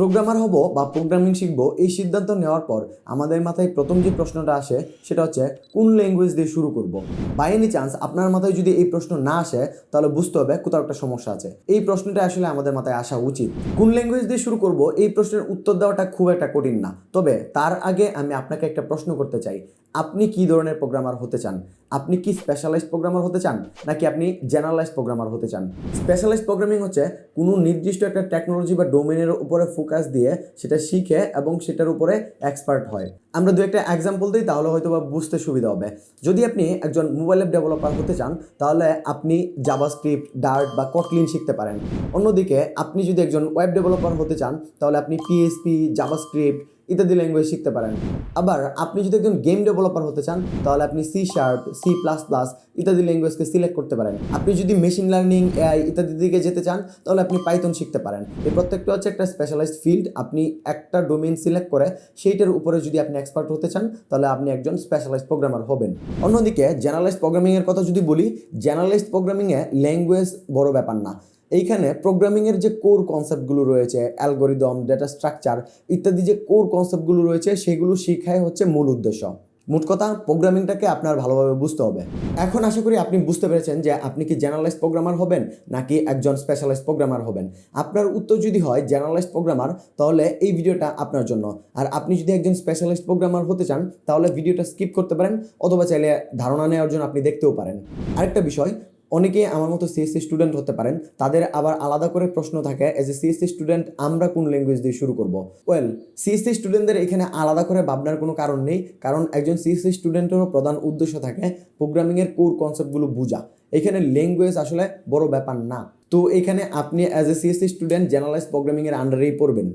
Programmer হব বা programming শিখব এই সিদ্ধান্ত নেওয়ার পর আমাদের মাথায় প্রথম যে প্রশ্নটা আসে, সেটা হচ্ছে, কোন ল্যাঙ্গুয়েজ দিয়ে শুরু করব? বাই এনি চান্স আপনার মাথায় যদি এই প্রশ্ন না আসে, তাহলে বুঝতে হবে কোথাও একটা সমস্যা আছে। এই প্রশ্নটা আসলে আমাদের মাথায় আসা উচিত। কোন ল্যাঙ্গুয়েজ দিয়ে শুরু করব? এই প্রশ্নের উত্তর দেওয়াটা খুব একটা কঠিন না। তবে তার আগে আমি আপনাকে একটা প্রশ্ন করতে চাই। আপনি কি ধরনের প্রোগ্রামার হতে চান? আপনি কি স্পেশালাইজড প্রোগ্রামার হতে চান? নাকি আপনি জেনারেলাইজড প্রোগ্রামার হতে চান? স্পেশালাইজড প্রোগ্রামিং হচ্ছে কোনো নির্দিষ্ট একটা টেকনোলজি বা ডোমেনের উপরে ফোকাস দিয়ে সেটা শিখে এবং সেটার উপরে এক্সপার্ট হয়। আমরা দু একটা এক্সাম্পল দিই, তাহলে হয়তো বা বুঝতে সুবিধা হবে। যদি আপনি একজন মোবাইল অ্যাপ ডেভেলপার হতে চান, তাহলে আপনি জাভাস্ক্রিপ্ট ডার্ট বা কটলিন শিখতে পারেন। অন্যদিকে, আপনি যদি একজন ওয়েব ডেভেলপার হতে চান, তাহলে আপনি পিএসপি জাভাস্ক্রিপ্ট ইত্যাদি ল্যাঙ্গুয়েজ শিখতে পারেন। আবার আপনি যদি একজন গেম ডেভেলপার হতে চান, তাহলে আপনি C sharp C plus plus ইত্যাদি ল্যাঙ্গুয়েজকে সিলেক্ট করতে পারেন। আপনি যদি মেশিন লার্নিং এআই ইত্যাদির দিকে যেতে চান, তাহলে আপনি পাইথন শিখতে পারেন। এই প্রত্যেকটা হচ্ছে একটা স্পেশালাইজড ফিল্ড আপনি একটা ডোমেন সিলেক্ট করে সেইটার উপরে যদি আপনি এক্সপার্ট হতে চান, তাহলে আপনি একজন স্পেশালাইজড প্রোগ্রামার হবেন। অন্যদিকে জেনারেলাইজড প্রোগ্রামিংয়ের কথা যদি বলি জেনারেলাইজড প্রোগ্রামিংয়ে ল্যাঙ্গুয়েজ বড় ব্যাপার না। এইখানে প্রোগ্রামিংয়ের যে কোর কনসেপ্টগুলো রয়েছে অ্যালগোরিদম ডেটা স্ট্রাকচার ইত্যাদি যে কোর কনসেপ্টগুলো রয়েছে, সেগুলো শিখাই হচ্ছে মূল উদ্দেশ্য। মোট কথা প্রোগ্রামিংটাকে আপনার ভালোভাবে বুঝতে হবে। এখন আশা করি আপনি বুঝতে পেরেছেন যে আপনি কি জেনারেলাইজ প্রোগ্রামার হবেন, নাকি একজন স্পেশালাইজ প্রোগ্রামার হবেন। আপনার উত্তর যদি হয় জেনারেলাইজ প্রোগ্রামার তাহলে এই ভিডিওটা আপনার জন্য। আর আপনি যদি একজন স্পেশালাইজ প্রোগ্রামার হতে চান, তাহলে ভিডিওটা স্কিপ করতে পারেন, অথবা চাইলে ধারণা নেওয়ার জন্য আপনি দেখতেও পারেন। আরেকটা বিষয় অনেকে আমার মতো সিএসসি স্টুডেন্ট হতে পারেন, তাদের আবার আলাদা করে প্রশ্ন থাকে এজ এ সিএসসি স্টুডেন্ট আমরা কোন ল্যাঙ্গুয়েজ দিয়ে শুরু করব? ওয়েল সিএসসি স্টুডেন্টদের এখানে আলাদা করে ভাবনার কোনো কারণ নেই, কারণ একজন সিএসসি স্টুডেন্টেরও প্রধান উদ্দেশ্য থাকে প্রোগ্রামিংয়ের কোর কনসেপ্টগুলো বোঝা। এখানে ল্যাঙ্গুয়েজ আসলে বড় ব্যাপার না। তো এখানে আপনি as a CSC student generalize প্রোগ্রামিংয়ের আন্ডারেই পড়বেন।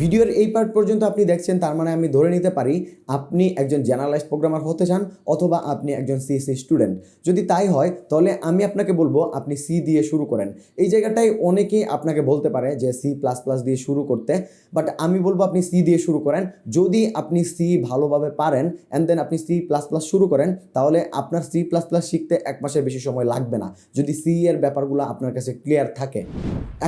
ভিডিওর এই পার্ট পর্যন্ত আপনি দেখছেন, তার মানে আমি ধরে নিতে পারি, আপনি একজন জেনারেলাইজ প্রোগ্রামার হতে চান অথবা আপনি একজন সিএসসি স্টুডেন্ট যদি তাই হয়, তাহলে আমি আপনাকে বলব, আপনি সি দিয়ে শুরু করেন। এই জায়গাটায় অনেকেই আপনাকে বলতে পারে যে সি প্লাস প্লাস দিয়ে শুরু করতে বাট আমি বলব আপনি সি দিয়ে শুরু করেন। যদি আপনি সি ভালোভাবে পারেন অ্যান্ড দেন আপনি সি প্লাস প্লাস শুরু করেন, তাহলে আপনার সি প্লাস প্লাস শিখতে এক মাসের বেশি সময় লাগবে না, যদি সি এর ব্যাপারগুলো আপনার কাছে ক্লিয়ার থাকে।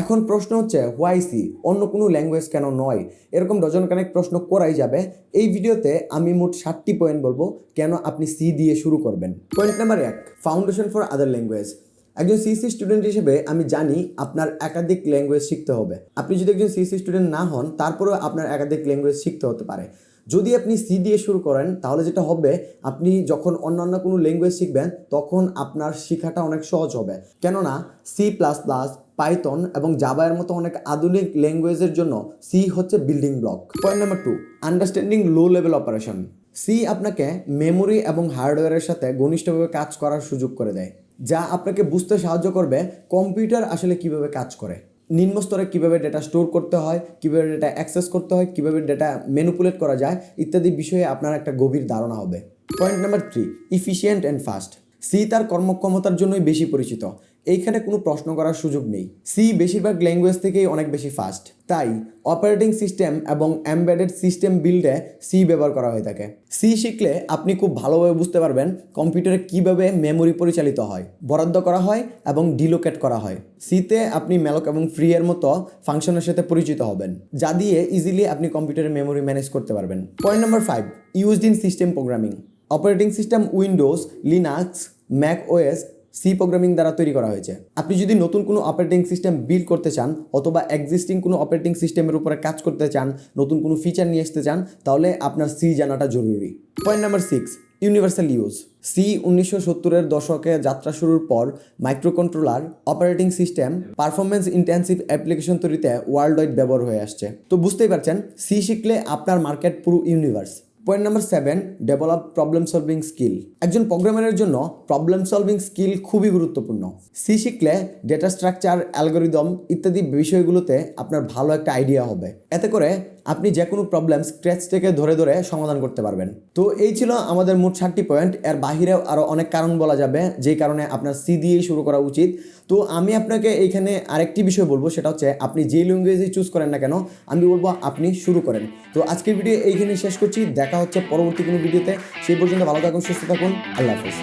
এখন প্রশ্ন হচ্ছে হোয়াই সি অন্য কোনো ল্যাঙ্গুয়েজ কেন নয়? এরকম ডজন কানেক প্রশ্ন করাই যাবে। এই ভিডিওতে আমি মোট ষাটটি পয়েন্ট বলব, কেন আপনি সি দিয়ে শুরু করবেন। পয়েন্ট নাম্বার এক ফাউন্ডেশন ফর আদার ল্যাঙ্গুয়েজ একজন সিসি স্টুডেন্ট হিসেবে আমি জানি আপনার একাধিক ল্যাঙ্গুয়েজ শিখতে হবে। আপনি যদি একজন সিসি স্টুডেন্ট না হন, তারপরেও আপনার একাধিক ল্যাঙ্গুয়েজ শিখতে হতে পারে। যদি আপনি সি দিয়ে শুরু করেন, তাহলে যেটা হবে, আপনি যখন অন্যান্য কোনো ল্যাঙ্গুয়েজ শিখবেন, তখন আপনার শেখাটা অনেক সহজ হবে। কেননা সি প্লাস প্লাস পাইথন এবং জাভায়ের মতো অনেক আধুনিক ল্যাঙ্গুয়েজের জন্য সি হচ্ছে building block point number two understanding low level operation C আপনাকে মেমোরি এবং হার্ডওয়্যারের সাথে ঘনিষ্ঠভাবে কাজ করার সুযোগ করে দেয়, যা আপনাকে বুঝতে সাহায্য করবে কম্পিউটার আসলে কীভাবে কাজ করে। নিম্ন স্তরে কীভাবে ডেটা স্টোর করতে হয়, কীভাবে ডেটা অ্যাক্সেস করতে হয়, কীভাবে ডেটা ম্যানুপুলেট করা যায়, ইত্যাদি বিষয়ে আপনার একটা গভীর ধারণা হবে। Point number three efficient and fast C তার কর্মক্ষমতার জন্যই বেশি পরিচিত। এইখানে কোনো প্রশ্ন করার সুযোগ নেই। সি বেশিরভাগ ল্যাঙ্গুয়েজ থেকেই অনেক বেশি ফাস্ট তাই অপারেটিং সিস্টেম এবং এমবেডেড সিস্টেম বিল্ডে সি ব্যবহার করা হয়ে থাকে। সি শিখলে আপনি খুব ভালোভাবে বুঝতে পারবেন কম্পিউটারে কীভাবে মেমোরি পরিচালিত হয়, বরাদ্দ করা হয় এবং ডিলোকেট করা হয়। সিতে আপনি ম্যালক এবং ফ্রি এর মতো ফাংশনের সাথে পরিচিত হবেন, যা দিয়ে ইজিলি আপনি কম্পিউটারের মেমোরি ম্যানেজ করতে পারবেন। Point number five used in system programming operating system Windows Linux Mac OS C programming দ্বারা তৈরি করা হয়েছে। আপনি যদি নতুন কোনো অপারেটিং সিস্টেম বিল্ড করতে চান অথবা এক্সিস্টিং কোনো অপারেটিং সিস্টেমের উপরে কাজ করতে চান, নতুন কোনো ফিচার নিয়ে আসতে চান, তাহলে আপনার সি জানাটা জরুরি। Point number six universal use C উনিশশো সত্তরের দশকে যাত্রা শুরুর পর microcontroller operating system performance intensive application তৈরিতে ওয়ার্ল্ড ওয়াইড ব্যবহার হয়ে আসছে। তো বুঝতেই পারছেন সি শিখলে আপনার মার্কেট পুরো universe point number seven develop problem solving skill একজন প্রোগ্রামারের জন্য প্রবলেম সলভিং স্কিল খুবই গুরুত্বপূর্ণ। সি শিখলে ডেটা স্ট্রাকচার অ্যালগোরিদম ইত্যাদি বিষয়গুলোতে আপনার ভালো একটা আইডিয়া হবে। এতে করে আপনি যে কোনো প্রবলেম স্ক্র্যাচ থেকে ধরে ধরে সমাধান করতে পারবেন। তো এই ছিল আমাদের মোট ষাটটি পয়েন্ট এর বাহিরেও আরও অনেক কারণ বলা যাবে যেই কারণে আপনার সি দিয়েই শুরু করা উচিত। তো আমি আপনাকে এইখানে আরেকটি বিষয় বলব, সেটা হচ্ছে আপনি যে ল্যাঙ্গুয়েজই চুজ করেন না কেন, আমি বলব আপনি শুরু করেন। তো আজকের ভিডিও এইখানে শেষ করছি। দেখা হচ্ছে পরবর্তী কোনো ভিডিওতে সেই পর্যন্ত ভালো থাকুন, সুস্থ থাকুন। আল্লাহ হাফিজ।